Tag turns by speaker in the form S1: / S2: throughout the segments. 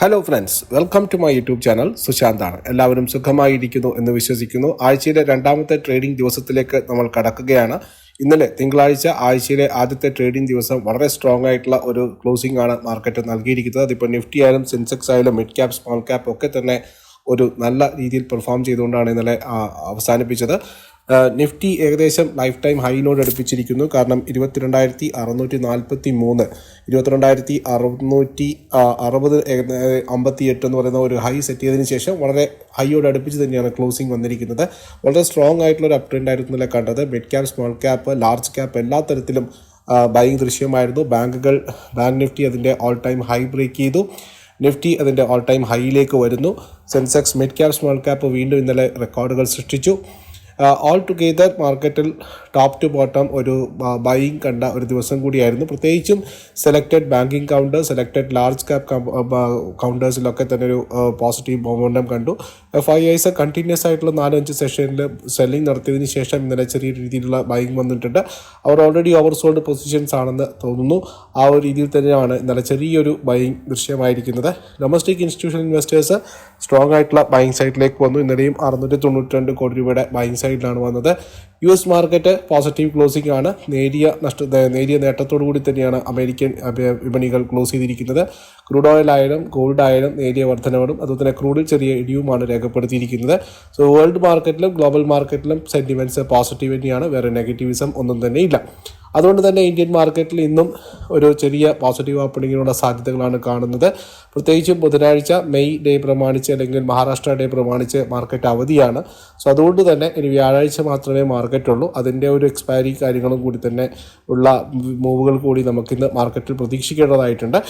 S1: Hello friends welcome to my YouTube channel സുശാന്താണ് എല്ലാവരും സുഖമായിരിക്കുന്നു എന്ന് വിശ്വസിക്കുന്നു. ആഴ്ചയിലെ രണ്ടാമത്തെ ട്രേഡിംഗ് ദിവസത്തിലേക്ക് നമ്മൾ കടക്കുകയാണ്. ഇന്നലെ തിങ്കളാഴ്ച ആഴ്ചയിലെ ആദ്യത്തെ ട്രേഡിംഗ് ദിവസം വളരെ സ്ട്രോങ് ആയിട്ടുള്ള ഒരു ക്ലോസിംഗ് ആണ് മാർക്കറ്റ് നൽകിയിരിക്കുന്നത്. അതിപ്പോൾ നിഫ്റ്റി ആയാലും സെൻസെക്സ് ആയാലും മിഡ് ക്യാപ് സ്മോൾ ക്യാപ് ഒക്കെ തന്നെ ഒരു നല്ല രീതിയിൽ പെർഫോം ചെയ്തുകൊണ്ടാണ് ഇന്നലെ അവസാനിപ്പിച്ചത്. നിഫ്റ്റി ഏകദേശം ലൈഫ് ടൈം ഹൈനോട് അടുപ്പിച്ചിരിക്കുന്നു. കാരണം ഇരുപത്തിരണ്ടായിരത്തി അറുന്നൂറ്റി നാൽപ്പത്തി മൂന്ന് ഇരുപത്തിരണ്ടായിരത്തി അറുന്നൂറ്റി അറുപത് അമ്പത്തി എട്ട് എന്ന് പറയുന്ന ഒരു ഹൈ സെറ്റ് ചെയ്തതിന് ശേഷം വളരെ ഹൈയോട് അടുപ്പിച്ച് തന്നെയാണ് ക്ലോസിംഗ് വന്നിരിക്കുന്നത്. വളരെ സ്ട്രോങ് ആയിട്ടുള്ള ഒരു അപ് ട്രെൻഡ് അല്ലെ കണ്ടത്. Mid cap small cap large cap എല്ലാ തരത്തിലും ബൈങ് ദൃശ്യമായിരുന്നു. ബാങ്കുകൾ ബാങ്ക് നിഫ്റ്റി അതിന്റെ ഓൾ ടൈം ഹൈ ബ്രേക്ക് ചെയ്തു. നിഫ്റ്റി അതിന്റെ ഓൾ ടൈം ഹൈയിലേക്ക് വരുന്നു. Sensex mid cap small cap വീണ്ടും ഇന്നലെ റെക്കോർഡുകൾ സൃഷ്ടിച്ചു. ഓൾ ടുഗെദർ മാർക്കറ്റിൽ ടോപ്പ് ടു ബോട്ടം ഒരു ബൈയിങ് കണ്ട ഒരു ദിവസം കൂടിയായിരുന്നു. പ്രത്യേകിച്ചും selected banking counter selected large cap കൗണ്ടേഴ്സിലൊക്കെ തന്നെ ഒരു പോസിറ്റീവ് മൊമെന്റം കണ്ടു. എഫ് ഐ ഐസ് കണ്ടിന്യൂസ് ആയിട്ടുള്ള നാലഞ്ച് സെഷനിൽ സെല്ലിംഗ് നടത്തിയതിന് ശേഷം ഇന്നലെ ചെറിയ രീതിയിലുള്ള ബൈയിങ് വന്നിട്ടുണ്ട്. അവർ ഓൾറെഡി ഓവർ സോൾഡ് പൊസിഷൻസ് ആണെന്ന് തോന്നുന്നു. ആ ഒരു രീതിയിൽ തന്നെയാണ് ഇന്നലെ ചെറിയൊരു ബൈയിങ് ദൃശ്യമായിരിക്കുന്നത്. ഡൊമസ്റ്റിക് ഇൻസ്റ്റിറ്റ്യൂഷൻ ഇൻവെസ്റ്റേഴ്സ് സ്ട്രോങ് ആയിട്ടുള്ള ബൈങ് സൈഡിലേക്ക് വന്നു. ഇന്നലെയും അറുന്നൂറ്റി തൊണ്ണൂറ്റി രണ്ട് കോടി രൂപയുടെ ബൈങ് സൈഡിലാണ് വന്നത്. U S market positive closing ആണ്. നേരിയ നഷ്ട നേരിയ നേട്ടത്തോടു കൂടി തന്നെയാണ് അമേരിക്കൻ വിപണികൾ ക്ലോസ് ചെയ്തിരിക്കുന്നത്. ക്രൂഡ് ഓയിൽ ആയാലും ഗോൾഡ് ആയാലും നേരിയ വർധനകളും അതുപോലെ തന്നെ ക്രൂഡിൽ ചെറിയ ഇടിവുമാണ് രേഖപ്പെടുത്തിയിരിക്കുന്നത്. സോ വേൾഡ് മാർക്കറ്റിലും ഗ്ലോബൽ മാർക്കറ്റിലും സെന്റിമെന്റ്സ് പോസിറ്റീവ് തന്നെയാണ് വേറെ നെഗറ്റീവിസം ഒന്നും തന്നെ ഇല്ല. അതുകൊണ്ട് തന്നെ ഇന്ത്യൻ മാർക്കറ്റിൽ ഇന്നും ഒരു ചെറിയ പോസിറ്റീവ് ഓപ്പണിങ്ങിനുള്ള സാധ്യതകളാണ് കാണുന്നത്. പ്രത്യേകിച്ചും ബുധനാഴ്ച മെയ് ഡേ പ്രമാണിച്ച് അല്ലെങ്കിൽ മഹാരാഷ്ട്ര ഡേ പ്രമാണിച്ച് മാർക്കറ്റ് അവധിയാണ്. സോ അതുകൊണ്ട് തന്നെ ഇനി വ്യാഴാഴ്ച മാത്രമേ മാർക്കറ്റ് ഉള്ളൂ. അതിന്റെ ഒരു എക്സ്പയറി കാര്യങ്ങളും കൂടി തന്നെ ഉള്ള മൂവുകൾ കൂടി നമുക്കിന്ന് മാർക്കറ്റിൽ പ്രതീക്ഷിക്കേണ്ടതായിട്ടുണ്ട്.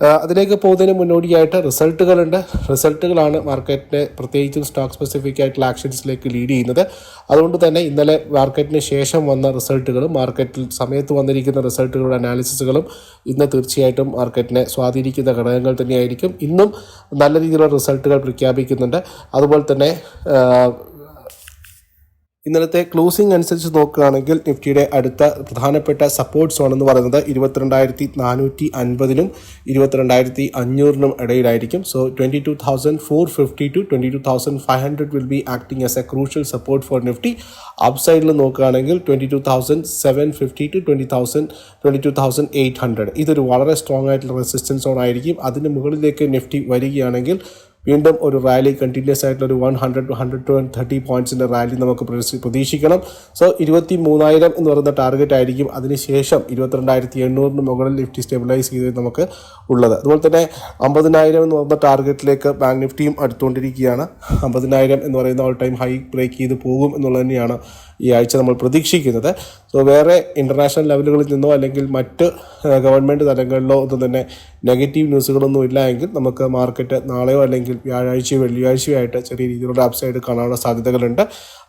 S1: അതിലേക്ക് പോകുന്നതിന് മുന്നോടിയായിട്ട് റിസൾട്ടുകളുണ്ട്. റിസൾട്ടുകളാണ് മാർക്കറ്റിനെ പ്രത്യേകിച്ചും സ്റ്റോക്ക് സ്പെസിഫിക് ആയിട്ടുള്ള ആക്ഷൻസിലേക്ക് ലീഡ് ചെയ്യുന്നത്. അതുകൊണ്ട് തന്നെ ഇന്നലെ മാർക്കറ്റിന് ശേഷം വന്ന റിസൾട്ടുകളും മാർക്കറ്റിൽ സമയത്ത് വന്നിരിക്കുന്ന റിസൾട്ടുകളുടെ അനാലിസിസുകളും ഇന്ന് തീർച്ചയായിട്ടും മാർക്കറ്റിനെ സ്വാധീനിക്കുന്ന ഘടകങ്ങൾ തന്നെയായിരിക്കും. ഇന്നും നല്ല രീതിയിലുള്ള റിസൾട്ടുകൾ പ്രഖ്യാപിക്കുന്നുണ്ട്. അതുപോലെ തന്നെ ഇന്നലത്തെ ക്ലോസിംഗ് അനുസരിച്ച് നോക്കുകയാണെങ്കിൽ നിഫ്റ്റിയുടെ അടുത്ത പ്രധാനപ്പെട്ട സപ്പോർട്ട് സോൺ എന്ന് പറയുന്നത് ഇരുപത്തിരണ്ടായിരത്തി നാനൂറ്റി അൻപതിനും ഇരുപത്തിരണ്ടായിരത്തി അഞ്ഞൂറിനും ഇടയിലായിരിക്കും. So twenty two thousand four fifty to twenty two thousand five hundred will be acting as a crucial support for Nifty up സൈഡിൽ നോക്കുകയാണെങ്കിൽ twenty two thousand seven fifty to twenty thousand twenty two thousand eight hundred ഇതൊരു വളരെ strong ആയിട്ടുള്ള resistance zone ആയിരിക്കും. അതിന് മുകളിലേക്ക് Nifty വരികയാണെങ്കിൽ വീണ്ടും ഒരു റാലി കണ്ടിന്യൂസ് ആയിട്ടുള്ള ഒരു one hundred two hundred to thirty പോയിന്റ്സിന്റെ rally നമുക്ക് പ്രതീക്ഷി- പ്രതീക്ഷിക്കണം. സോ ഇരുപത്തി മൂന്നായിരം എന്ന് പറയുന്ന ടാർഗറ്റ് ആയിരിക്കും. അതിനുശേഷം ഇരുപത്തിരണ്ടായിരത്തി എണ്ണൂറിന് മുകളിൽ നിഫ്റ്റി സ്റ്റെബിലൈസ് ചെയ്ത് നമുക്ക് ഉള്ളത്. അതുപോലെ തന്നെ അമ്പതിനായിരം എന്ന് പറയുന്ന ടാർഗറ്റിലേക്ക് ബാങ്ക് നിഫ്റ്റിയും അടുത്തുകൊണ്ടിരിക്കുകയാണ്. അമ്പതിനായിരം എന്ന് പറയുന്ന ഓൾ ടൈം ഹൈ ബ്രേക്ക് ചെയ്ത് പോകും എന്നുള്ളത് തന്നെയാണ് ഈ ആഴ്ച നമ്മൾ പ്രതീക്ഷിക്കുന്നത്. സോ വേറെ ഇന്റർനാഷണൽ ലെവലുകളിൽ നിന്നോ അല്ലെങ്കിൽ മറ്റ് ഗവൺമെന്റ് തലങ്ങളിലോ ഒന്നും തന്നെ നെഗറ്റീവ് ന്യൂസുകളൊന്നും ഇല്ല എങ്കിൽ നമുക്ക് മാർക്കറ്റ് നാളെയോ അല്ലെങ്കിൽ വ്യാഴാഴ്ചയോ വെള്ളിയാഴ്ചയോ ആയിട്ട് ചെറിയ രീതിയിലുള്ള അപ്സൈഡ് കാണാനുള്ള സാധ്യതകളുണ്ട്.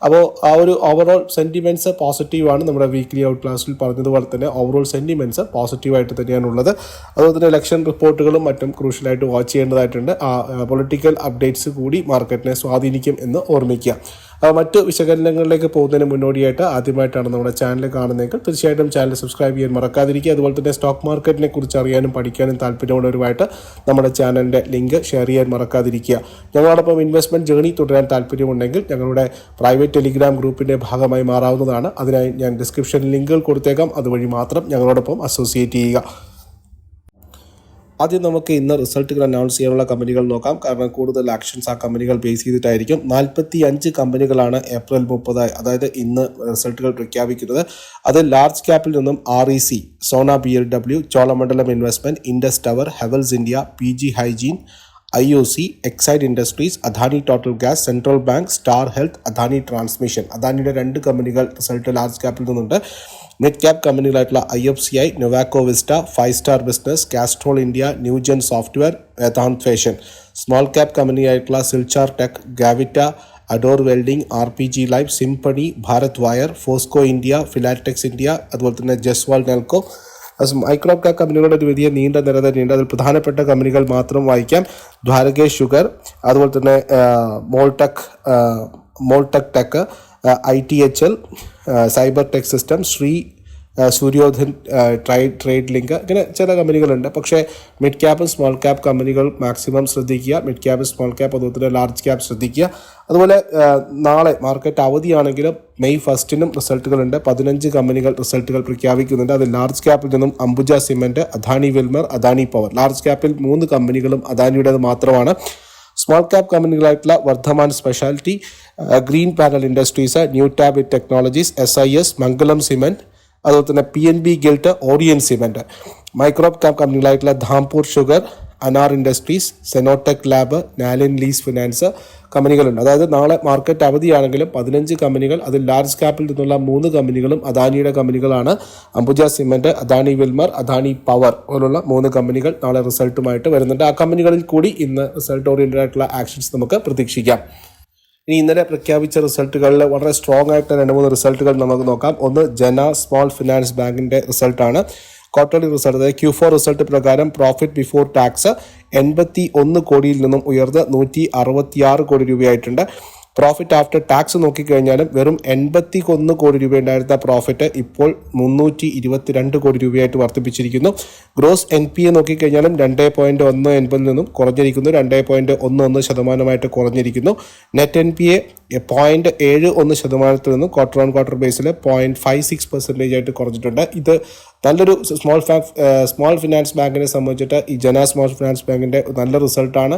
S1: അപ്പോൾ ആ ഒരു ഓവറോൾ സെന്റിമെന്റ്സ് പോസിറ്റീവാണ് നമ്മുടെ വീക്ക്ലി ഔട്ട് ക്ലാസ്സിൽ പറഞ്ഞതുപോലെ തന്നെ ഓവറോൾ സെന്റിമെന്റ്സ് പോസിറ്റീവായിട്ട് തന്നെയാണുള്ളത് അതുപോലെ തന്നെ ഇലക്ഷൻ റിപ്പോർട്ടുകളും മറ്റും ക്രൂഷ്യലായിട്ട് വാച്ച് ചെയ്യേണ്ടതായിട്ടുണ്ട്. ആ പൊളിറ്റിക്കൽ അപ്ഡേറ്റ്സ് കൂടി മാർക്കറ്റിനെ സ്വാധീനിക്കും എന്ന് ഓർമ്മിക്കുക. മറ്റ് വിശകലനങ്ങളിലേക്ക് പോകുന്നതിന് മുന്നോടിയായിട്ട് ആദ്യമായിട്ടാണ് നമ്മുടെ ചാനൽ കാണുന്നതെങ്കിൽ തീർച്ചയായിട്ടും ചാനൽ സബ്സ്ക്രൈബ് ചെയ്യാൻ മറക്കാതിരിക്കുക. അതുപോലെ തന്നെ സ്റ്റോക്ക് മാർക്കറ്റിനെ കുറിച്ച് അറിയാനും പഠിക്കാനും താല്പര്യമുള്ളവരുമായിട്ട് നമ്മുടെ ചാനലിന്റെ ലിങ്ക് ഷെയർ ചെയ്യാൻ മറക്കാതിരിക്കുക. ഞങ്ങളോടൊപ്പം ഇൻവെസ്റ്റ്മെന്റ് ജേണി തുടരാൻ താല്പര്യമുണ്ടെങ്കിൽ ഞങ്ങളുടെ പ്രൈവറ്റ് ടെലിഗ്രാം ഗ്രൂപ്പിന്റെ ഭാഗമായി മാറാവുന്നതാണ്. അതിനായി ഞാൻ ഡിസ്ക്രിപ്ഷനിൽ ലിങ്കുകൾ കൊടുത്തേക്കാം. അതുവഴി മാത്രം ഞങ്ങളോടൊപ്പം അസോസിയേറ്റ് ചെയ്യുക. ആദ്യം നമുക്ക് ഇന്ന് റിസൾട്ടുകൾ അനൗൺസ് ചെയ്യാനുള്ള കമ്പനികൾ നോക്കാം. കാരണം കൂടുതൽ ആക്ഷൻസ് ആ കമ്പനികൾ ബേസ് ചെയ്തിട്ടായിരിക്കും. നാൽപ്പത്തി അഞ്ച് കമ്പനികളാണ് ഏപ്രിൽ മുപ്പത് അതായത് ഇന്ന് റിസൾട്ടുകൾ പ്രഖ്യാപിക്കുന്നത്. അത് ലാർജ് ക്യാപ്പിൽ നിന്നും R E C Sona B L W Cholamandalam investment Indus tower Havells India P G hygiene I O C Exide industries Adani total gas central bank star health Adani transmission അദാനിയുടെ രണ്ട് കമ്പനികൾ result large ക്യാപ്പിൽ നിന്നുണ്ട്. Mid cap കമ്പനികളായിട്ടുള്ള I F C I Nuvoco Vista five star business Castrol India Newgen software Vedant fashion. Small cap കമ്പനിയായിട്ടുള്ള Silchar tech Gravita Ador welding R P G life symphony Bharat wire Foseco India Filatex India അതുപോലെ തന്നെ Jaiswal Nelco micro cap കമ്പനികളുടെ ഒരു വലിയ നീണ്ട നിര തന്നെയുണ്ട്. അതിൽ പ്രധാനപ്പെട്ട കമ്പനികൾ മാത്രം വായിക്കാം. ദ്വാരകേഷ് ഷുഗർ അതുപോലെ തന്നെ Moldtek Moldtek tech I T H L cyber tech system Shri Suryodhan tried ട്രൈ ട്രേഡ് ലിങ്ക് ഇങ്ങനെ ചില കമ്പനികളുണ്ട്. പക്ഷേ മിഡ് ക്യാപ്പും സ്മോൾ ക്യാപ്പ് കമ്പനികൾ മാക്സിമം ശ്രദ്ധിക്കുക. മിഡ് ക്യാപ്പ് സ്മോൾ ക്യാപ്പ് അതുപോലെ ലാർജ് ക്യാപ്പ് ശ്രദ്ധിക്കുക. അതുപോലെ നാളെ മാർക്കറ്റ് അവധിയാണെങ്കിലും മെയ് ഫസ്റ്റിനും റിസൾട്ടുകളുണ്ട് പതിനഞ്ച് കമ്പനികൾ റിസൾട്ടുകൾ പ്രഖ്യാപിക്കുന്നുണ്ട്. അത് ലാർജ് ക്യാപ്പിൽ നിന്നും Ambuja cement Adani Wilmar Adani power. Large ക്യാപ്പിൽ മൂന്ന് കമ്പനികളും അദാനിയുടേത് മാത്രമാണ്. Small cap കമ്പനികളായിട്ടുള്ള Vardhman specialty green panel industries new tab technologies S I S Mangalam cement അതുപോലെ തന്നെ P N B gilt Orient cement micro cap കമ്പനികളായിട്ടുള്ള Dhampur sugar Anar industries Xenotech lab Nalin lease finance കമ്പനികളുണ്ട്. അതായത് നാളെ market അവധിയാണെങ്കിലും പതിനഞ്ച് കമ്പനികൾ അതിൽ large ക്യാപ്പിൽ നിന്നുള്ള മൂന്ന് കമ്പനികളും അദാനിയുടെ കമ്പനികളാണ്. Ambuja cement Adani Wilmar Adani power പോലുള്ള മൂന്ന് കമ്പനികൾ നാളെ റിസൾട്ടുമായിട്ട് വരുന്നുണ്ട്. ആ കമ്പനികളിൽ കൂടി ഇന്ന് റിസൾട്ട് ഓറിയന്റഡ് ആയിട്ടുള്ള ആക്ഷൻസ് നമുക്ക് പ്രതീക്ഷിക്കാം. ഇനി ഇന്നലെ പ്രഖ്യാപിച്ച റിസൾട്ടുകളിൽ വളരെ സ്ട്രോങ് ആയിട്ട് രണ്ട് മൂന്ന് റിസൾട്ടുകൾ നമുക്ക് നോക്കാം. ഒന്ന് ജന സ്മോൾ ഫിനാൻസ് ബാങ്കിന്റെ റിസൾട്ടാണ് ക്വാർട്ടർലി റിസൾട്ട് അതായത് ക്യൂ ഫോർ റിസൾട്ട് പ്രകാരം പ്രോഫിറ്റ് ബിഫോർ ടാക്സ് എൺപത്തി ഒന്ന് കോടിയിൽ നിന്നും ഉയർന്ന് നൂറ്റി അറുപത്തിയാറ് കോടി രൂപയായിട്ടുണ്ട്. പ്രോഫിറ്റ് ആഫ്റ്റർ ടാക്സ് നോക്കിക്കഴിഞ്ഞാലും വെറും എൺപത്തി ഒന്ന് കോടി രൂപ ഉണ്ടായിരുന്ന പ്രോഫിറ്റ് ഇപ്പോൾ മുന്നൂറ്റി ഇരുപത്തിരണ്ട് കോടി രൂപയായിട്ട് വർദ്ധിപ്പിച്ചിരിക്കുന്നു. ഗ്രോസ് എൻ പി എ നോക്കിക്കഴിഞ്ഞാലും രണ്ട് പോയിന്റ് ഒന്ന് എൺപതിൽ നിന്നും കുറഞ്ഞിരിക്കുന്നു. രണ്ട് പോയിന്റ് ഒന്ന് ഒന്ന് ശതമാനമായിട്ട് കുറഞ്ഞിരിക്കുന്നു. Net N P A point ഏഴ് ഒന്ന് ശതമാനത്തിൽ നിന്നും ക്വാർട്ടർ ഓൺ ക്വാർട്ടർ ബേസിൽ പോയിന്റ് ഫൈവ് സിക്സ് പെർസെന്റേജ് ആയിട്ട് കുറഞ്ഞിട്ടുണ്ട്. ഇത് നല്ലൊരു സ്മോൾ സ്മോൾ ഫിനാൻസ് ബാങ്കിനെ സംബന്ധിച്ചിട്ട് ഈ ജന സ്മോൾ ഫിനാൻസ് ബാങ്കിന്റെ നല്ല റിസൾട്ടാണ്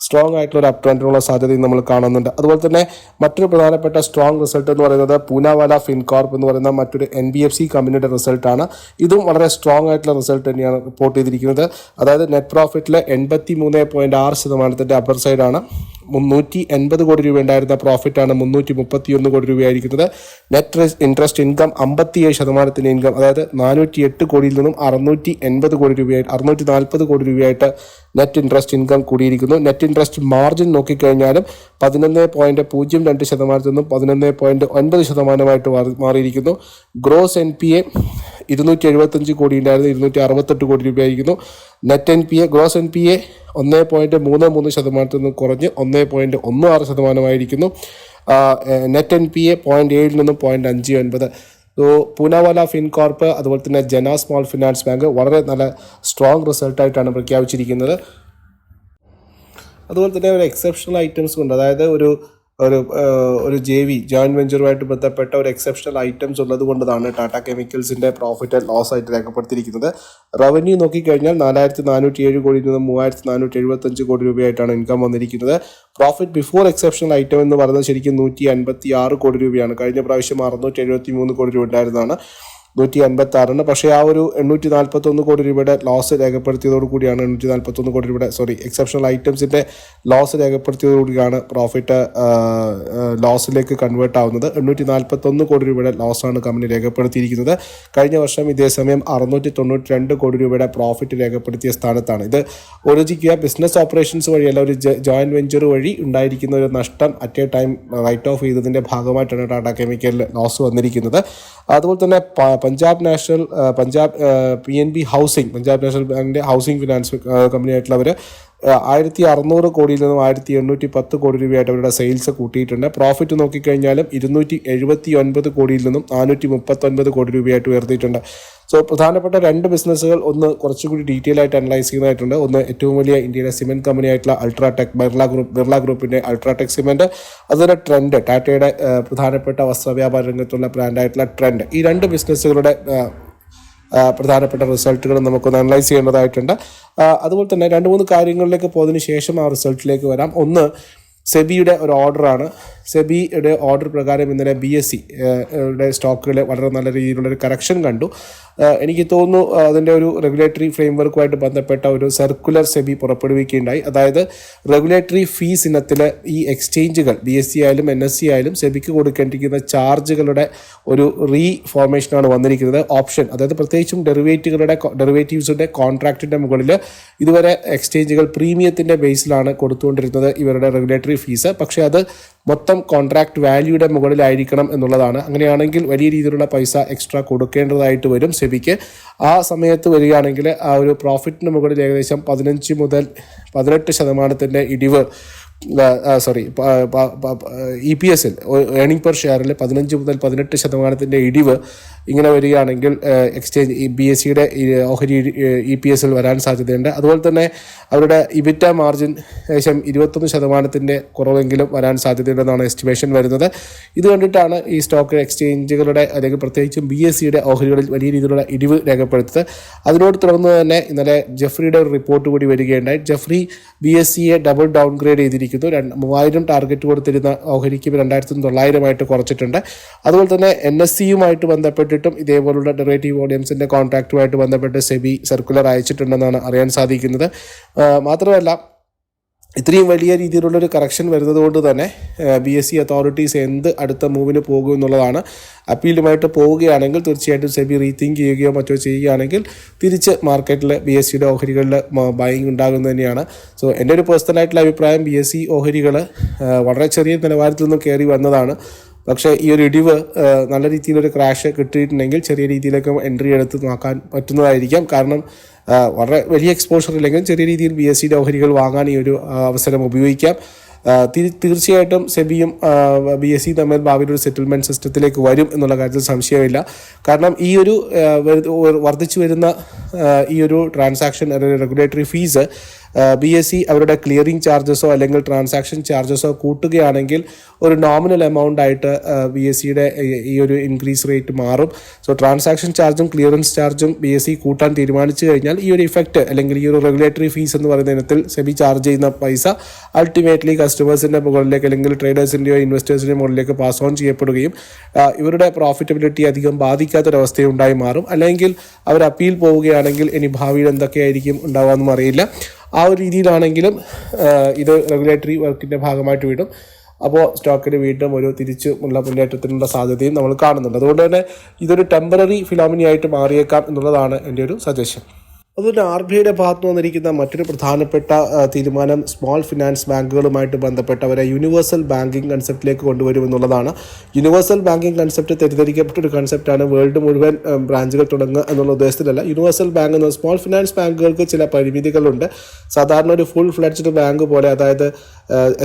S1: സ്ട്രോങ് ആയിട്ടുള്ള ഒരു അപ് ട്രെൻഡിനുള്ള സാധ്യതയും നമ്മൾ കാണുന്നുണ്ട്. അതുപോലെ തന്നെ മറ്റൊരു പ്രധാനപ്പെട്ട സ്ട്രോങ് റിസൾട്ട് എന്ന് പറയുന്നത് പൂനാവാല ഫിൻകോർപ്പ് എന്ന് പറയുന്ന മറ്റൊരു എൻ ബി എഫ് സി കമ്പനിയുടെ റിസൾട്ടാണ് ഇതും വളരെ സ്ട്രോങ് ആയിട്ടുള്ള റിസൾട്ട് തന്നെയാണ് റിപ്പോർട്ട് ചെയ്തിരിക്കുന്നത്. അതായത് നെറ്റ് പ്രോഫിറ്റിലെ എൺപത്തി മൂന്ന് പോയിന്റ് ആറ് ശതമാനത്തിന്റെ അപ്പർ സൈഡാണ് മുന്നൂറ്റി എൺപത് കോടി രൂപ ഉണ്ടായിരുന്ന പ്രോഫിറ്റാണ് മുന്നൂറ്റി മുപ്പത്തി ഒന്ന് കോടി രൂപയായിരിക്കുന്നത്. നെറ്റ് ഇൻട്രസ്റ്റ് ഇൻകം അമ്പത്തിയേഴ് ശതമാനത്തിന്റെ ഇൻകം അതായത് നാനൂറ്റി എട്ട് കോടിയിൽ നിന്നും അറുന്നൂറ്റി എൺപത് കോടി രൂപയായിട്ട് അറുന്നൂറ്റി നാൽപ്പത് കോടി രൂപയായിട്ട് നെറ്റ് ഇൻട്രസ്റ്റ് ഇൻകം കൂടിയിരിക്കുന്നു. നെറ്റ് ഇൻട്രസ്റ്റ് മാർജിൻ നോക്കിക്കഴിഞ്ഞാലും പതിനൊന്ന് പോയിന്റ് പൂജ്യം രണ്ട് ശതമാനത്തിൽ നിന്നും പതിനൊന്ന് പോയിന്റ് ഒൻപത് ശതമാനമായിട്ട് മാറി- മാറിയിരിക്കുന്നു. ഗ്രോസ് എൻ പി എ ഇരുന്നൂറ്റി എഴുപത്തഞ്ച് കോടി ഉണ്ടായിരുന്നു ഇരുന്നൂറ്റി അറുപത്തെട്ട് കോടി രൂപയായിരിക്കുന്നു. Net N P A gross N P A ഒന്ന് പോയിന്റ് മൂന്ന് മൂന്ന് ശതമാനത്തിൽ നിന്ന് കുറഞ്ഞ് ഒന്ന് പോയിന്റ് ഒന്ന് ആറ് ശതമാനമായിരിക്കുന്നു. Net N P A point ഏഴിൽ നിന്നും പോയിന്റ് അഞ്ച് ഒൻപത്. പൂനാവാല ഫിൻകോർപ്പ് അതുപോലെ തന്നെ ജന സ്മോൾ ഫിനാൻസ് ബാങ്ക് വളരെ നല്ല സ്ട്രോങ് റിസൾട്ടായിട്ടാണ് പ്രഖ്യാപിച്ചിരിക്കുന്നത്. അതുപോലെ തന്നെ ഒരു എക്സെപ്ഷണൽ ഐറ്റംസ് ഉണ്ട്. അതായത് ഒരു ഒരു ഒരു ജെ വി ജോയിന്റ് വെഞ്ചറുമായിട്ട് ബന്ധപ്പെട്ട ഒരു എക്സെപ്ഷണൽ ഐറ്റംസ് ഉള്ളത് കൊണ്ടതാണ് ടാറ്റ കെമിക്കൽസിന്റെ പ്രോഫിറ്റ് ആൻഡ് ലോസ് ആയിട്ട് രേഖപ്പെടുത്തിയിരിക്കുന്നത്. റവന്യൂ നോക്കിക്കഴിഞ്ഞാൽ നാലായിരത്തി നാനൂറ്റി ഏഴ് കോടിയിൽ നിന്ന് മൂവായിരത്തി നാനൂറ്റി എഴുപത്തഞ്ച് കോടി രൂപയായിട്ടാണ് ഇൻകം വന്നിരിക്കുന്നത്. പ്രോഫിറ്റ് ബിഫോർ എക്സെപ്ഷണൽ ഐറ്റം എന്ന് പറയുന്നത് ശരിക്കും നൂറ്റി അൻപത്തി ആറ് കോടി രൂപയാണ്. കഴിഞ്ഞ പ്രാവശ്യം അറുന്നൂറ്റി എഴുപത്തി മൂന്ന് കോടി രൂപ ഉണ്ടായിരുന്നതാണ്. നൂറ്റി അൻപത്തി ആറിന് പക്ഷേ ആ ഒരു എണ്ണൂറ്റി നാൽപ്പത്തി ഒന്ന് കോടി രൂപയുടെ ലോസ് രേഖപ്പെടുത്തിയതോടു കൂടിയാണ് എണ്ണൂറ്റി നാൽപ്പത്തി ഒന്ന് കോടി രൂപയുടെ സോറി എക്സെപ്ഷണൽ ഐറ്റംസിന്റെ ലോസ് രേഖപ്പെടുത്തിയതോടുകൂടിയാണ് പ്രോഫിറ്റ് ലോസിലേക്ക് കൺവേർട്ട് ആവുന്നത് എണ്ണൂറ്റി നാൽപ്പത്തി ഒന്ന് കോടി രൂപയുടെ ലോസാണ് കമ്പനി രേഖപ്പെടുത്തിയിരിക്കുന്നത്. കഴിഞ്ഞ വർഷം ഇതേ സമയം അറുന്നൂറ്റി തൊണ്ണൂറ്റി രണ്ട് കോടി രൂപയുടെ പ്രോഫിറ്റ് രേഖപ്പെടുത്തിയ സ്ഥാനത്താണ്. ഇത് ആലോചിക്കുക ബിസിനസ് ഓപ്പറേഷൻസ് വഴിയല്ല ഒരു ജോയിന്റ് വെഞ്ചർ വഴി ഉണ്ടായിരിക്കുന്ന ഒരു നഷ്ടം at a time write off ചെയ്തതിന്റെ ഭാഗമായിട്ടാണ് ടാറ്റ കെമിക്കലിൽ ലോസ് വന്നിരിക്കുന്നത്. അതുപോലെ തന്നെ Punjab national Punjab P N B housing Punjab national ബാങ്കിന്റെ ഹൗസിംഗ് ഫിനാൻസ് കമ്പനി ആയിട്ടുള്ളവർ ആയിരത്തി അറുന്നൂറ് കോടിയിൽ നിന്നും ആയിരത്തി എണ്ണൂറ്റി പത്ത് കോടി രൂപയായിട്ട് അവരുടെ സെയിൽസ് കൂട്ടിയിട്ടുണ്ട്. പ്രോഫിറ്റ് നോക്കിക്കഴിഞ്ഞാലും ഇരുന്നൂറ്റി എഴുപത്തി ഒൻപത് കോടിയിൽ നിന്നും നാനൂറ്റി മുപ്പത്തൊൻപത് കോടി രൂപയായിട്ട് ഉയർത്തിയിട്ടുണ്ട്. സോ പ്രധാനപ്പെട്ട രണ്ട് ബിസിനസ്സുകൾ ഒന്ന് കുറച്ചുകൂടി ഡീറ്റെയിൽ ആയിട്ട് അനലൈസ് ചെയ്യുന്നതായിട്ടുണ്ട്. ഒന്ന് ഏറ്റവും വലിയ ഇന്ത്യയുടെ കമ്പനി ആയിട്ടുള്ള അൾട്രാടെക് ബിർള ഗ്രൂപ്പ് ബിർള ഗ്രൂപ്പിന്റെ അൾട്രാടെക് സിമെന്റ് അതുപോലെ ട്രെൻഡ് ടാറ്റയുടെ പ്രധാനപ്പെട്ട വസ്ത്രവ്യാപാര രംഗത്തുള്ള ബ്രാൻഡായിട്ടുള്ള ട്രെൻഡ് ഈ രണ്ട് ബിസിനസ്സുകളുടെ പ്രധാനപ്പെട്ട റിസൾട്ടുകൾ നമുക്കൊന്ന് അനലൈസ് ചെയ്യേണ്ടതായിട്ടുണ്ട്. അതുപോലെ തന്നെ രണ്ട് മൂന്ന് കാര്യങ്ങളിലേക്ക് പോയതിനു ശേഷം ആ റിസൾട്ടിലേക്ക് വരാം. ഒന്ന് സെബിയുടെ ഒരു ഓർഡറാണ്. സെബിയുടെ ഓർഡർ പ്രകാരം ഇന്നലെ ബി എസ് സി സ്റ്റോക്കുകൾ വളരെ നല്ല രീതിയിലുള്ളൊരു കറക്ഷൻ കണ്ടു. എനിക്ക് തോന്നുന്നു അതിന്റെ ഒരു റെഗുലേറ്ററി ഫ്രെയിംവർക്കുമായിട്ട് ബന്ധപ്പെട്ട ഒരു സർക്കുലർ സെബി പുറപ്പെടുവിക്കുകയുണ്ടായി. അതായത് റെഗുലേറ്ററി ഫീസ് ഇനത്തിൽ ഈ എക്സ്ചേഞ്ചുകൾ ബി എസ് സി ആയാലും എൻ എസ് സി ആയാലും സെബിക്ക് കൊടുക്കേണ്ടിരിക്കുന്ന ചാർജുകളുടെ ഒരു റീ ഫോർമേഷനാണ് വന്നിരിക്കുന്നത്. ഓപ്ഷൻ അതായത് പ്രത്യേകിച്ചും ഡെറിവേറ്റീവുകളുടെ ഡെറിവേറ്റീവ്സിന്റെ കോൺട്രാക്റ്റിന്റെ മുകളിൽ ഇതുവരെ എക്സ്ചേഞ്ചുകൾ പ്രീമിയത്തിന്റെ ബേസിലാണ് കൊടുത്തുകൊണ്ടിരുന്നത് ഇവരുടെ റെഗുലേറ്ററി ഫീസ് പക്ഷേ അത് മൊത്തം കോൺട്രാക്ട് വാല്യൂയുടെ മുകളിലായിരിക്കണം എന്നുള്ളതാണ്. അങ്ങനെയാണെങ്കിൽ വലിയ രീതിയിലുള്ള പൈസ എക്സ്ട്രാ കൊടുക്കേണ്ടതായിട്ട് വരും സെബിക്ക്. ആ സമയത്ത് വരികയാണെങ്കിൽ ആ ഒരു പ്രോഫിറ്റിന് മുകളിൽ ഏകദേശം പതിനഞ്ച് മുതൽ പതിനെട്ട് ശതമാനത്തിന്റെ ഇടിവ് സോറി ഇ പി എസിൽ ഏണിംഗ് പെർ ഷെയറിൽ പതിനഞ്ച് മുതൽ പതിനെട്ട് ശതമാനത്തിന്റെ ഇടിവ് ഇങ്ങനെ വരികയാണെങ്കിൽ എക്സ്ചേഞ്ച് ബി എസ് സിയുടെ ഓഹരി ഇ പി എസിൽ വരാൻ സാധ്യതയുണ്ട്. അതുപോലെ തന്നെ അവരുടെ ഇബിറ്റ മാർജിൻ ഏകദേശം ഇരുപത്തൊന്ന് ശതമാനത്തിന്റെ കുറവെങ്കിലും വരാൻ സാധ്യതയുണ്ടെന്നാണ് എസ്റ്റിമേഷൻ വരുന്നത്. ഇത് കണ്ടിട്ടാണ് ഈ സ്റ്റോക്ക് എക്സ്ചേഞ്ചുകളുടെ അല്ലെങ്കിൽ പ്രത്യേകിച്ചും ബി എസ് സിയുടെ ഓഹരികളിൽ വലിയ രീതിയിലുള്ള ഇടിവ് രേഖപ്പെടുത്തത് അതിനോട് തുടർന്ന് തന്നെ ഇന്നലെ ജെഫ്രിയുടെ ഒരു റിപ്പോർട്ട് കൂടി വരികയുണ്ടായി. ജെഫ്രി ബി എസ് സിയെ ഡബിൾ ഡൗൺഗ്രേഡ് ചെയ്തിരിക്കുന്നു. മൂവായിരം ടാർഗറ്റ് കൊടുത്തിരുന്ന ഓഹരിക്ക് രണ്ടായിരത്തി തൊള്ളായിരമായിട്ട് കുറച്ചിട്ടുണ്ട്. അതുപോലെ തന്നെ എൻ എസ് സിയുമായിട്ട് ബന്ധപ്പെട്ടിട്ടും ഇതേപോലുള്ള ഡെറിവേറ്റീവ് ഓഡിയൻസിന്റെ കോൺട്രാക്റ്റുമായിട്ട് ബന്ധപ്പെട്ട് സെബി സർക്കുലർ അയച്ചിട്ടുണ്ടെന്നാണ് അറിയാൻ സാധിക്കുന്നത്. മാത്രമല്ല ഇത്രയും വലിയ രീതിയിലുള്ളൊരു കറക്ഷൻ വരുന്നത് കൊണ്ട് തന്നെ ബി എസ് സി അതോറിറ്റീസ് എന്ത് അടുത്ത മൂവിന് പോകും എന്നുള്ളതാണ് അപ്പീലുമായിട്ട് പോവുകയാണെങ്കിൽ തീർച്ചയായിട്ടും സെബി റീതിങ്ക് ചെയ്യുകയോ മറ്റോ ചെയ്യുകയാണെങ്കിൽ തിരിച്ച് മാർക്കറ്റിൽ ബി എസ് സിയുടെ ഓഹരികളിൽ ബൈങ് ഉണ്ടാകുന്നത് തന്നെയാണ്. സോ എന്റെ ഒരു പേഴ്സണലായിട്ടുള്ള അഭിപ്രായം ബി എസ് സി ഓഹരികൾ വളരെ ചെറിയ നിലവാരത്തിൽ നിന്നും കയറി വന്നതാണ്. പക്ഷേ ഈ ഒരു ഇടിവ് നല്ല രീതിയിലൊരു ക്രാഷ് കിട്ടിയിട്ടുണ്ടെങ്കിൽ ചെറിയ രീതിയിലൊക്കെ എൻട്രി എടുത്ത് നോക്കാൻ പറ്റുന്നതായിരിക്കാം. കാരണം വളരെ വലിയ എക്സ്പോഷർ ഇല്ലെങ്കിലും ചെറിയ രീതിയിൽ ബി എസ് സി വാങ്ങാൻ ഈ ഒരു അവസരം ഉപയോഗിക്കാം. തീർച്ചയായിട്ടും സെബിയും ബി എസ് സി തമ്മിൽ ഭാവിയിൽ ഒരു സെറ്റിൽമെന്റ് സിസ്റ്റത്തിലേക്ക് വരും എന്നുള്ള കാര്യത്തിൽ സംശയമില്ല. കാരണം ഈ ഒരു വർദ്ധിച്ചു വരുന്ന ഈ ഒരു transaction regulatory fees B S C അവരുടെ ക്ലിയറിംഗ് ചാർജസോ അല്ലെങ്കിൽ ട്രാൻസാക്ഷൻ ചാർജസോ കൂട്ടുകയാണെങ്കിൽ ഒരു നോമിനൽ എമൗണ്ട് ആയിട്ട് ബി എസ് സിയുടെ ഈ ഒരു ഇൻക്രീസ് റേറ്റ് മാറും. സോ ട്രാൻസാക്ഷൻ ചാർജും ക്ലിയറൻസ് ചാർജും ബി എസ് സി കൂട്ടാൻ തീരുമാനിച്ചു കഴിഞ്ഞാൽ ഈ ഒരു ഇഫക്റ്റ് അല്ലെങ്കിൽ ഈ ഒരു റെഗുലേറ്ററി ഫീസ് എന്ന് പറയുന്ന ഇനത്തിൽ സെബി ചാർജ് ചെയ്യുന്ന പൈസ അൾട്ടിമേറ്റ്ലി കസ്റ്റമേഴ്സിന്റെ മുകളിലേക്ക് അല്ലെങ്കിൽ ട്രേഡേഴ്സിന്റെയോ ഇൻവെസ്റ്റേഴ്സിന്റെയോ മുകളിലേക്ക് പാസ് ഓൺ ചെയ്യപ്പെടുകയും ഇവരുടെ പ്രോഫിറ്റബിലിറ്റി അധികം ബാധിക്കാത്തൊരവസ്ഥയുണ്ടായി മാറും. അല്ലെങ്കിൽ അവർ അപ്പീൽ പോവുകയാണെങ്കിൽ ഇനി ഭാവിയിൽ എന്തൊക്കെയായിരിക്കും ഉണ്ടാവാമെന്നും അറിയില്ല. ആ ഒരു രീതിയിലാണെങ്കിലും ഇത് റെഗുലേറ്ററി വർക്കിന്റെ ഭാഗമായിട്ട് വിടും അപ്പോൾ സ്റ്റോക്കിന് വീണ്ടും ഒരു തിരിച്ചു ഉള്ള മുന്നേറ്റത്തിനുള്ള സാധ്യതയും നമ്മൾ കാണുന്നുണ്ട്. അതുകൊണ്ട് തന്നെ ഇതൊരു ടെമ്പററി ഫിലോമിനി ആയിട്ട് മാറിയേക്കാം എന്നുള്ളതാണ് എന്റെ ഒരു സജഷൻ അതുപോലെ ആർ ബി ഐയുടെ ഭാഗത്ത് വന്നിരിക്കുന്ന മറ്റൊരു പ്രധാനപ്പെട്ട തീരുമാനം സ്മോൾ ഫിനാൻസ് ബാങ്കുകളുമായിട്ട് ബന്ധപ്പെട്ട് അവരെ യൂണിവേഴ്സൽ ബാങ്കിങ് കൺസെപ്റ്റിലേക്ക് കൊണ്ടുവരും എന്നുള്ളതാണ്. യൂണിവേഴ്സൽ ബാങ്കിങ് കൺസെപ്റ്റ് തെറ്റിദ്ധരിക്കപ്പെട്ടൊരു കൺസെപ്റ്റാണ് വേൾഡ് മുഴുവൻ ബ്രാഞ്ചുകൾ തുടങ്ങുക എന്നുള്ള ഉദ്ദേശത്തിലല്ല. യൂണിവേഴ്സൽ ബാങ്ക് എന്ന സ്മോൾ ഫിനാൻസ് ബാങ്കുകൾക്ക് ചില പരിമിതികളുണ്ട്. സാധാരണ ഒരു ഫുൾ ഫ്ലഡ്ജ്ഡ് ബാങ്ക് പോലെ അതായത്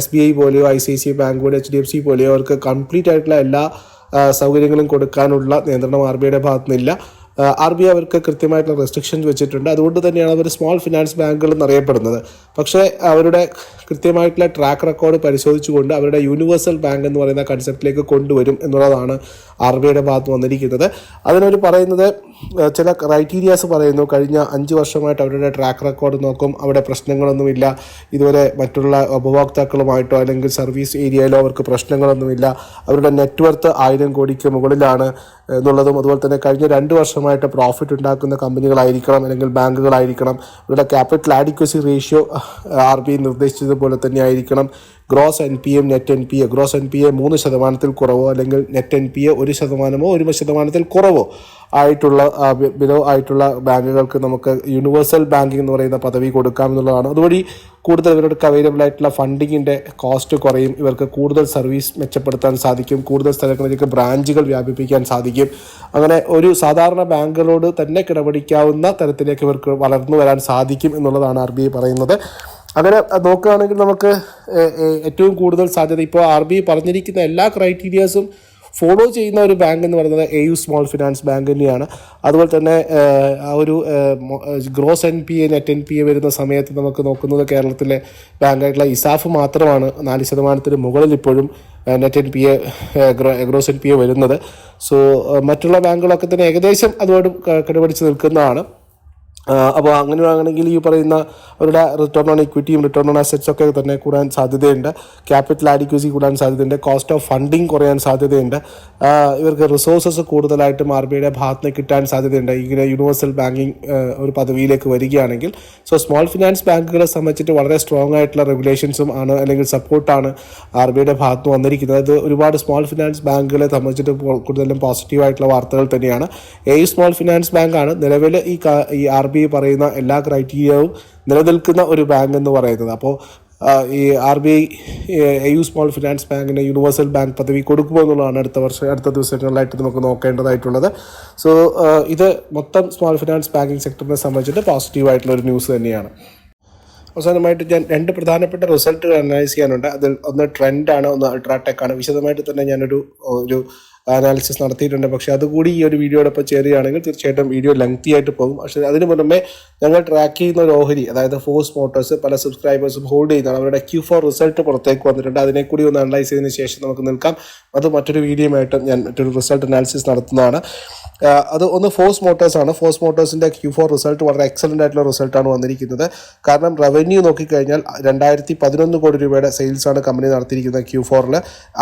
S1: എസ് ബി ഐ പോലെയോ I C I C bank പോലെയോ എച്ച് ഡി എഫ് സി പോലെയോ അവർക്ക് കംപ്ലീറ്റ് ആയിട്ടുള്ള എല്ലാ സൗകര്യങ്ങളും കൊടുക്കാനുള്ള നിയന്ത്രണം ആർ ബി ഐയുടെ ഭാഗത്തുനിന്നില്ല ആർ ബി ഐ അവർക്ക് കൃത്യമായിട്ടുള്ള റെസ്ട്രിക്ഷൻസ് വെച്ചിട്ടുണ്ട്. അതുകൊണ്ട് തന്നെയാണ് അവർ സ്മോൾ ഫിനാൻസ് ബാങ്കുകൾ എന്നറിയപ്പെടുന്നത്. പക്ഷേ അവരുടെ കൃത്യമായിട്ടുള്ള ട്രാക്ക് റെക്കോർഡ് പരിശോധിച്ചുകൊണ്ട് അവരുടെ യൂണിവേഴ്സൽ ബാങ്ക് എന്ന് പറയുന്ന കൺസെപ്റ്റിലേക്ക് കൊണ്ടുവരും എന്നുള്ളതാണ് ആർ ബി ഐയുടെ ഭാഗത്ത് വന്നിരിക്കുന്നത്. അതിനവർ പറയുന്നത് ചില ക്രൈറ്റീരിയാസ് പറയുന്നു. കഴിഞ്ഞ അഞ്ച് വർഷമായിട്ട് അവരുടെ ട്രാക്ക് റെക്കോർഡ് നോക്കും. അവിടെ പ്രശ്നങ്ങളൊന്നുമില്ല. ഇതുവരെ മറ്റുള്ള ഉപഭോക്താക്കളുമായിട്ടോ അല്ലെങ്കിൽ സർവീസ് ഏരിയയിലോ അവർക്ക് പ്രശ്നങ്ങളൊന്നുമില്ല. അവരുടെ നെറ്റ്വർത്ത് ആയിരം കോടിക്ക് മുകളിലാണ് എന്നുള്ളതും അതുപോലെ തന്നെ കഴിഞ്ഞ രണ്ട് വർഷമായിട്ട് പ്രോഫിറ്റ് ഉണ്ടാക്കുന്ന കമ്പനികളായിരിക്കണം അല്ലെങ്കിൽ ബാങ്കുകളായിരിക്കണം. ഇവരുടെ capital adequacy ratio R B നിർദ്ദേശിച്ചതുപോലെ തന്നെ ആയിരിക്കണം gross N P M net N P A gross N P A മൂന്ന് ശതമാനത്തിൽ കുറവോ അല്ലെങ്കിൽ നെറ്റ് എൻ പി എ ഒരു ശതമാനമോ ഒരു ശതമാനത്തിൽ കുറവോ ആയിട്ടുള്ള ബിലോ ആയിട്ടുള്ള ബാങ്കുകൾക്ക് നമുക്ക് യൂണിവേഴ്സൽ ബാങ്കിങ് എന്ന് പറയുന്ന പദവി കൊടുക്കാം എന്നുള്ളതാണ്. അതുവഴി കൂടുതൽ ഇവർക്ക് അവൈലബിൾ ആയിട്ടുള്ള ഫണ്ടിങ്ങിന്റെ കോസ്റ്റ് കുറയും. ഇവർക്ക് കൂടുതൽ സർവീസ് മെച്ചപ്പെടുത്താൻ സാധിക്കും. കൂടുതൽ സ്ഥലങ്ങളിലേക്ക് ബ്രാഞ്ചുകൾ വ്യാപിപ്പിക്കാൻ സാധിക്കും. അങ്ങനെ ഒരു സാധാരണ ബാങ്കുകളോട് തന്നെ കിടപിടിക്കാവുന്ന തരത്തിലേക്ക് ഇവർക്ക് വളർന്നു വരാൻ സാധിക്കും എന്നുള്ളതാണ് ആർ ബി ഐ പറയുന്നത്. അങ്ങനെ നോക്കുകയാണെങ്കിൽ നമുക്ക് ഏറ്റവും കൂടുതൽ സാധ്യത ഇപ്പോൾ ആർ ബി പറഞ്ഞിരിക്കുന്ന എല്ലാ ക്രൈറ്റീരിയാസും ഫോളോ ചെയ്യുന്ന ഒരു ബാങ്ക് എന്ന് പറയുന്നത് A U small finance bank തന്നെയാണ്. അതുപോലെ തന്നെ ആ ഒരു gross N P A net N P A വരുന്ന സമയത്ത് നമുക്ക് നോക്കുന്നത് കേരളത്തിലെ ബാങ്കായിട്ടുള്ള ഇസാഫ് മാത്രമാണ്. നാല് ശതമാനത്തിന് മുകളിൽ ഇപ്പോഴും net N P A gross N P A വരുന്നത്. സോ മറ്റുള്ള ബാങ്കുകളൊക്കെ തന്നെ ഏകദേശം അതുമായിട്ട് കിടപിടിച്ച് നിൽക്കുന്നതാണ്. അപ്പോൾ അങ്ങനെയാണെങ്കിൽ ഈ പറയുന്ന അവരുടെ റിട്ടേൺ ഓൺ ഇക്വിറ്റിയും റിട്ടേൺ ഓൺ അസറ്റ്സ് ഒക്കെ തന്നെ കൂടാൻ സാധ്യതയുണ്ട്. ക്യാപിറ്റൽ ആഡിക്വസി കൂടാൻ സാധ്യതയുണ്ട്. കോസ്റ്റ് ഓഫ് ഫണ്ടിങ് കുറയാൻ സാധ്യതയുണ്ട്. ഇവർക്ക് റിസോഴ്സസ് കൂടുതലായിട്ടും ആർ ബി ഐയുടെ ഭാഗത്ത് നിന്ന് കിട്ടാൻ സാധ്യതയുണ്ട്. ഇങ്ങനെ യൂണിവേഴ്സൽ ബാങ്കിങ് ഒരു പദവിയിലേക്ക് വരികയാണെങ്കിൽ. സോ സ്മോൾ ഫിനാൻസ് ബാങ്കുകളെ സംബന്ധിച്ചിട്ട് വളരെ സ്ട്രോങ് ആയിട്ടുള്ള റെഗുലേഷൻസും ആണ് അല്ലെങ്കിൽ സപ്പോർട്ടാണ് ആർ ബി ഐയുടെ ഭാഗത്ത് വന്നിരിക്കുന്നത്. അത് ഒരുപാട് സ്മോൾ ഫിനാൻസ് ബാങ്കുകളെ സംബന്ധിച്ചിട്ട് കൂടുതലും പോസിറ്റീവായിട്ടുള്ള വാർത്തകൾ തന്നെയാണ്. എ സ്മോൾ ഫിനാൻസ് ബാങ്കാണ് നിലവിൽ ഈ ആർ ബി ഐ പറയുന്ന എല്ലാ ക്രൈറ്റീരിയവും നിലനിൽക്കുന്ന ഒരു ബാങ്ക് എന്ന് പറയുന്നത്. അപ്പോൾ ഈ R B I A U small finance ബാങ്കിന് യൂണിവേഴ്സൽ ബാങ്ക് പദവി കൊടുക്കുമോ എന്നുള്ളതാണ് അടുത്ത വർഷം അടുത്ത ദിവസങ്ങളിലായിട്ട് നമുക്ക് നോക്കേണ്ടതായിട്ടുള്ളത്. സോ ഇത് മൊത്തം സ്മോൾ ഫിനാൻസ് ബാങ്കിങ് സെക്ടറിനെ സംബന്ധിച്ചിട്ട് പോസിറ്റീവ് ആയിട്ടുള്ള ഒരു ന്യൂസ് തന്നെയാണ്. അവസാനമായിട്ട് ഞാൻ രണ്ട് പ്രധാനപ്പെട്ട റിസൾട്ടുകൾ അനലൈസ് ചെയ്യാനുണ്ട്. അതിൽ ഒന്ന് ട്രെൻഡാണ് ഒന്ന് അൾട്രാടെക് ആണ് വിശദമായിട്ട് തന്നെ ഞാനൊരു ഒരു അനാലിസിസ് നടത്തിയിട്ടുണ്ട്. പക്ഷേ അതുകൂടി ഈ ഒരു വീഡിയോടൊപ്പം ചേരുകയാണെങ്കിൽ തീർച്ചയായിട്ടും വീഡിയോ ലെങ്തി ആയിട്ട് പോകും. പക്ഷേ അതിന് പുറമെ ഞങ്ങൾ ട്രാക്ക് ചെയ്യുന്ന ഒരു ഓഹരി അതായത് ഫോഴ്സ് മോട്ടോഴ്സ് പല സബ്സ്ക്രൈബേഴ്സും ഹോൾഡ് ചെയ്യുന്നതാണ്. അവരുടെ ക്യൂ ഫോർ റിസൾട്ട് പുറത്തേക്ക് വന്നിട്ടുണ്ട്. അതിനെ കൂടി ഒന്ന് അനലൈസ് ചെയ്തതിന് ശേഷം നമുക്ക് നിൽക്കാം. അത് മറ്റൊരു വീഡിയോ വീഡിയോയുമായിട്ട് ഞാൻ മറ്റൊരു റിസൾട്ട് അനാലിസിസ് നടത്തുന്നതാണ്. അത് ഒന്ന് ഫോഴ്സ് മോട്ടോഴ്സ് ആണ്. ഫോഴ്സ് മോട്ടോഴ്സിന്റെ ക്യൂ ഫോർ റിസൾട്ട് വളരെ എക്സലന്റ് ആയിട്ടുള്ള റിസൾട്ടാണ് വന്നിരിക്കുന്നത്. കാരണം റവന്യൂ നോക്കിക്കഴിഞ്ഞാൽ രണ്ടായിരത്തി പതിനൊന്ന് കോടി രൂപയുടെ സെയിൽസാണ് കമ്പനി നടത്തിയിരിക്കുന്നത് ക്യൂ ഫോറിൽ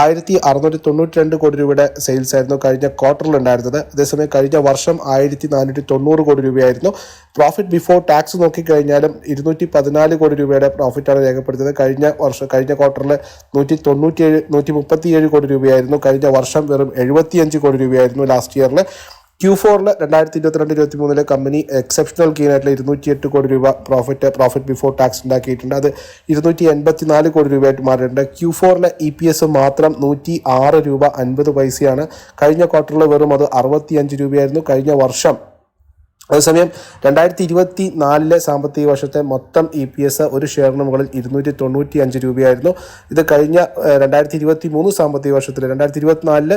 S1: ആയിരത്തി അറുന്നൂറ്റി തൊണ്ണൂറ്റി രണ്ട് കോടി രൂപയുടെ സെയിൽസ് ആയിരുന്നു കഴിഞ്ഞ ക്വാർട്ടറിൽ ഉണ്ടായിരുന്നത്. അതേസമയം കഴിഞ്ഞ വർഷം ആയിരത്തി നാനൂറ്റി തൊണ്ണൂറ് കോടി രൂപയായിരുന്നു. പ്രോഫിറ്റ് ബിഫോർ ടാക്സ് നോക്കിക്കഴിഞ്ഞാലും ഇരുന്നൂറ്റി പതിനാല് കോടി രൂപയുടെ പ്രോഫിറ്റാണ് രേഖപ്പെടുത്തിയത്. കഴിഞ്ഞ വർഷം കഴിഞ്ഞ ക്വാർട്ടറിൽ നൂറ്റി തൊണ്ണൂറ്റിയേഴ് നൂറ്റി മുപ്പത്തിയേഴ് കോടി രൂപയായിരുന്നു. കഴിഞ്ഞ വർഷം വെറും എഴുപത്തിയഞ്ച് കോടി രൂപയായിരുന്നു ലാസ്റ്റ് ഇയറിൽ ക്യൂ ഫോറിൽ രണ്ടായിരത്തി ഇരുപത്തിരണ്ട് ഇരുപത്തി മൂന്നിലെ കമ്പനി എക്സെപ്ഷണൽ ഗെയിൻ ആയിട്ടുള്ള ഇരുന്നൂറ്റി എട്ട് കോടി രൂപ പ്രോഫിറ്റ് പ്രോഫിറ്റ് ബിഫോർ ടാക്സ് ഉണ്ടാക്കിയിട്ടുണ്ട്. അത് ഇരുന്നൂറ്റി എൺപത്തി നാല് കോടി രൂപയായിട്ട് മാറിയിട്ടുണ്ട്. ക്യൂ ഫോറിലെ ഇ പി എസ് മാത്രം നൂറ്റി ആറ് രൂപ അൻപത് പൈസയാണ്. കഴിഞ്ഞ ക്വാർട്ടറിൽ വെറും അത് അറുപത്തി അഞ്ച് രൂപയായിരുന്നു. കഴിഞ്ഞ വർഷം അതേസമയം രണ്ടായിരത്തി ഇരുപത്തി നാലിലെ സാമ്പത്തിക വർഷത്തെ മൊത്തം ഇ പി എസ് ഒരു ഷെയറിന് മുകളിൽ ഇരുന്നൂറ്റി തൊണ്ണൂറ്റി അഞ്ച് രൂപയായിരുന്നു. ഇത് കഴിഞ്ഞ രണ്ടായിരത്തി ഇരുപത്തി മൂന്ന് സാമ്പത്തിക വർഷത്തിൽ രണ്ടായിരത്തി ഇരുപത്തിനാലിൽ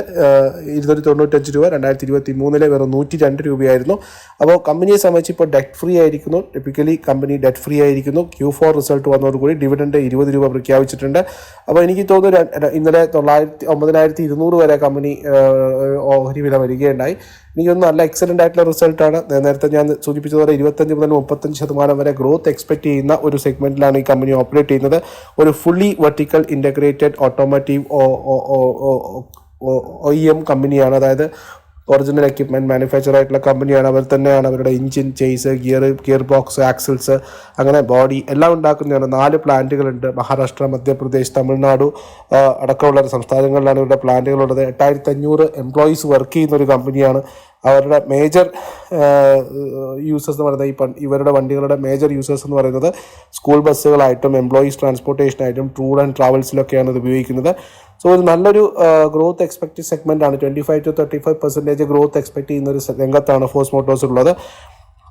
S1: ഇരുന്നൂറ്റി തൊണ്ണൂറ്റഞ്ച് രൂപ രണ്ടായിരത്തി ഇരുപത്തി മൂന്നിലെ വെറും നൂറ്റി രണ്ട് രൂപയായിരുന്നു. അപ്പോൾ കമ്പനിയെ സംബന്ധിച്ച് ഇപ്പോൾ ഡെറ്റ് ഫ്രീ ആയിരിക്കുന്നു. ടിപ്പിക്കലി കമ്പനി ഡെറ്റ് ഫ്രീ ആയിരിക്കുന്നു. ക്യൂ ഫോർ റിസൾട്ട് വന്നതോടുകൂടി ഡിവിഡൻഡ് ഇരുപത് രൂപ പ്രഖ്യാപിച്ചിട്ടുണ്ട്. അപ്പോൾ എനിക്ക് തോന്നുന്നു ഇന്നലെ തൊള്ളായിരത്തി ഒമ്പതിനായിരത്തി ഇരുന്നൂറ് വരെ കമ്പനി ഓഹരി വില വരികയുണ്ടായി. എനിക്കൊന്ന് നല്ല എക്സലന്റ് ആയിട്ടുള്ള റിസൾട്ടാണ് നേരത്തെ ഞാൻ സൂചിപ്പിച്ചതുപോലെ ഇരുപത്തഞ്ച് മുതൽ മുപ്പത്തഞ്ച് ശതമാനം വരെ ഗ്രോത്ത് എക്സ്പെക്ട് ചെയ്യുന്ന ഒരു സെഗ്മെന്റിലാണ് ഈ കമ്പനി ഓപ്പറേറ്റ് ചെയ്യുന്നത്. ഒരു fully vertical integrated automotive O E M കമ്പനിയാണ് അതായത് ഒറിജിനൽ എക്യുപ്മെന്റ് മാനുഫാക്ചർ ആയിട്ടുള്ള കമ്പനിയാണ് അവർ തന്നെയാണ് അവരുടെ engine chassis gear gear box axles അങ്ങനെ ബോഡി എല്ലാം ഉണ്ടാക്കുന്നതാണ് നാല് പ്ലാന്റുകളുണ്ട് മഹാരാഷ്ട്ര മധ്യപ്രദേശ് തമിഴ്നാട് അടക്കമുള്ള സംസ്ഥാനങ്ങളിലാണ് ഇവരുടെ പ്ലാന്റുകളുള്ളത് എട്ടായിരത്തി അഞ്ഞൂറ് എംപ്ലോയീസ് വർക്ക് ചെയ്യുന്ന ഒരു കമ്പനിയാണ് അവരുടെ മേജർ യൂസേഴ്സ് എന്ന് പറയുന്നത് ഈ ഇവരുടെ വണ്ടികളുടെ മേജർ യൂസേഴ്സ് എന്ന് പറയുന്നത് സ്കൂൾ ബസ്സുകളായിട്ടും എംപ്ലോയീസ് ട്രാൻസ്പോർട്ടേഷനായിട്ടും ടൂർ ആൻഡ് ട്രാവൽസിലൊക്കെയാണ് ഇത് ഉപയോഗിക്കുന്നത്. സോ ഒരു നല്ലൊരു ഗ്രോത്ത് എക്സ്പെക്റ്റ് സെഗ്മെന്റ് ആണ്. Twenty five to thirty five percentage growth expect ചെയ്യുന്ന ഒരു രംഗത്താണ് ഫോഴ്സ് മോട്ടോഴ്സ് ഉള്ളത്.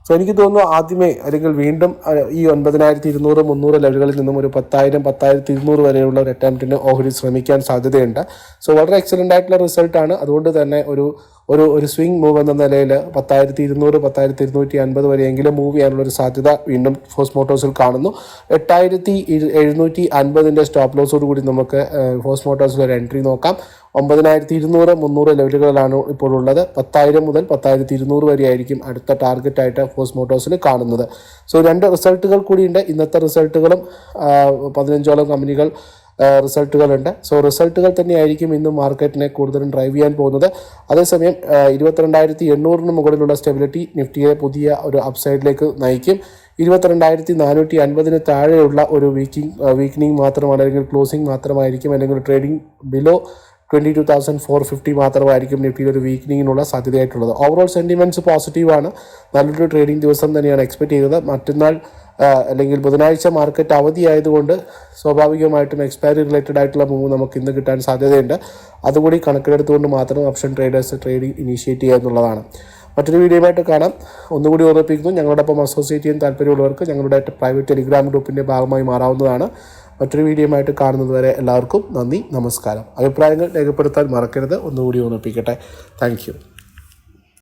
S1: സോ എനിക്ക് തോന്നുന്നു ആദ്യമേ അല്ലെങ്കിൽ വീണ്ടും ഈ ഒൻപതിനായിരത്തി ഇരുന്നൂറ് മുന്നൂറ് ലെവലുകളിൽ നിന്നും ഒരു പത്തായിരം പത്തായിരത്തി ഇരുന്നൂറ് വരെയുള്ള ഒരു അറ്റംപ്റ്റിന് ഓഹരി ശ്രമിക്കാൻ സാധ്യതയുണ്ട്. സോ വളരെ എക്സലന്റ് ആയിട്ടുള്ള റിസൾട്ടാണ് അതുകൊണ്ട് തന്നെ ഒരു ഒരു ഒരു സ്വിംഗ് മൂവ് എന്ന നിലയിൽ പത്തായിരത്തി ഇരുന്നൂറ് പത്തായിരത്തി ഇരുന്നൂറ്റി അൻപത് വരെയെങ്കിലും മൂവ് ചെയ്യാനുള്ള ഒരു സാധ്യത വീണ്ടും ഫോസ് മോട്ടോഴ്സിൽ കാണുന്നു. എട്ടായിരത്തി എഴുന്നൂറ്റി അൻപതിന്റെ സ്റ്റോപ്പ് ലോസോട് കൂടി നമുക്ക് ഫോസ് മോട്ടോഴ്സിൽ ഒരു എൻട്രി നോക്കാം. ഒമ്പതിനായിരത്തി ഇരുന്നൂറ് മുന്നൂറ് ലെവലുകളിലാണ് ഇപ്പോൾ ഉള്ളത്. പത്തായിരം മുതൽ പത്തായിരത്തി ഇരുന്നൂറ് വരെ ആയിരിക്കും അടുത്ത ടാർഗറ്റായിട്ട് ഫോഴ്സ് മോട്ടോഴ്സിൽ കാണുന്നത്. സോ രണ്ട് റിസൾട്ടുകൾ കൂടിയുണ്ട്. ഇന്നത്തെ റിസൾട്ടുകളും പതിനഞ്ചോളം കമ്പനികൾ റിസൾട്ടുകളുണ്ട്. സോ റിസൾട്ടുകൾ തന്നെയായിരിക്കും ഇന്ന് മാർക്കറ്റിനെ കൂടുതലും ഡ്രൈവ് ചെയ്യാൻ പോകുന്നത്. അതേസമയം ഇരുപത്തിരണ്ടായിരത്തി എണ്ണൂറിന് മുകളിലുള്ള സ്റ്റെബിലിറ്റി നിഫ്റ്റിയെ പുതിയ ഒരു അപ്സൈഡിലേക്ക് നയിക്കും. ഇരുപത്തിരണ്ടായിരത്തി നാനൂറ്റി അൻപതിന് താഴെയുള്ള ഒരു വീക്കിംഗ് വീക്കനിങ് മാത്രമാണ് അല്ലെങ്കിൽ ക്ലോസിംഗ് മാത്രമായിരിക്കും അല്ലെങ്കിൽ trading below twenty two thousand four fifty മാത്രമായിരിക്കും നിഫ്റ്റിയിൽ ഒരു വീക്കനിങ്ങിനുള്ള സാധ്യതയായിട്ടുള്ളത്. ഓവറോൾ സെന്റിമെന്റ്സ് പോസിറ്റീവാണ് നല്ലൊരു ട്രേഡിംഗ് ദിവസം തന്നെയാണ് എക്സ്പെക്ട് ചെയ്യുന്നത് മറ്റന്നാൾ അല്ലെങ്കിൽ ബുധനാഴ്ച മാർക്കറ്റ് അവധിയായതുകൊണ്ട് സ്വാഭാവികമായിട്ടും എക്സ്പയറി റിലേറ്റഡ് ആയിട്ടുള്ള മൂവ് നമുക്ക് ഇന്ന് കിട്ടാൻ സാധ്യതയുണ്ട്. അതുകൂടി കണക്കിലെടുത്തുകൊണ്ട് മാത്രം ഓപ്ഷൻ ട്രേഡേഴ്സ് ട്രേഡിംഗ് ഇനീഷ്യേറ്റ് ചെയ്യുക എന്നുള്ളതാണ്. മറ്റൊരു വീഡിയോയുമായിട്ട് കാണാം. ഒന്നുകൂടി ഓർമ്മിപ്പിക്കുന്നു ഞങ്ങളോടൊപ്പം അസോസിയേറ്റ് ചെയ്യാൻ താല്പര്യമുള്ളവർക്ക് ഞങ്ങളുടെ പ്രൈവറ്റ് ടെലിഗ്രാം ഗ്രൂപ്പിന്റെ ഭാഗമായി മാറാവുന്നതാണ്. മറ്റൊരു വീഡിയോയുമായിട്ട് കാണുന്നത് വരെ എല്ലാവർക്കും നന്ദി നമസ്കാരം. അഭിപ്രായങ്ങൾ രേഖപ്പെടുത്താൻ മറക്കരുത്. ഒന്നുകൂടി ഓർമ്മിപ്പിക്കട്ടെ. താങ്ക്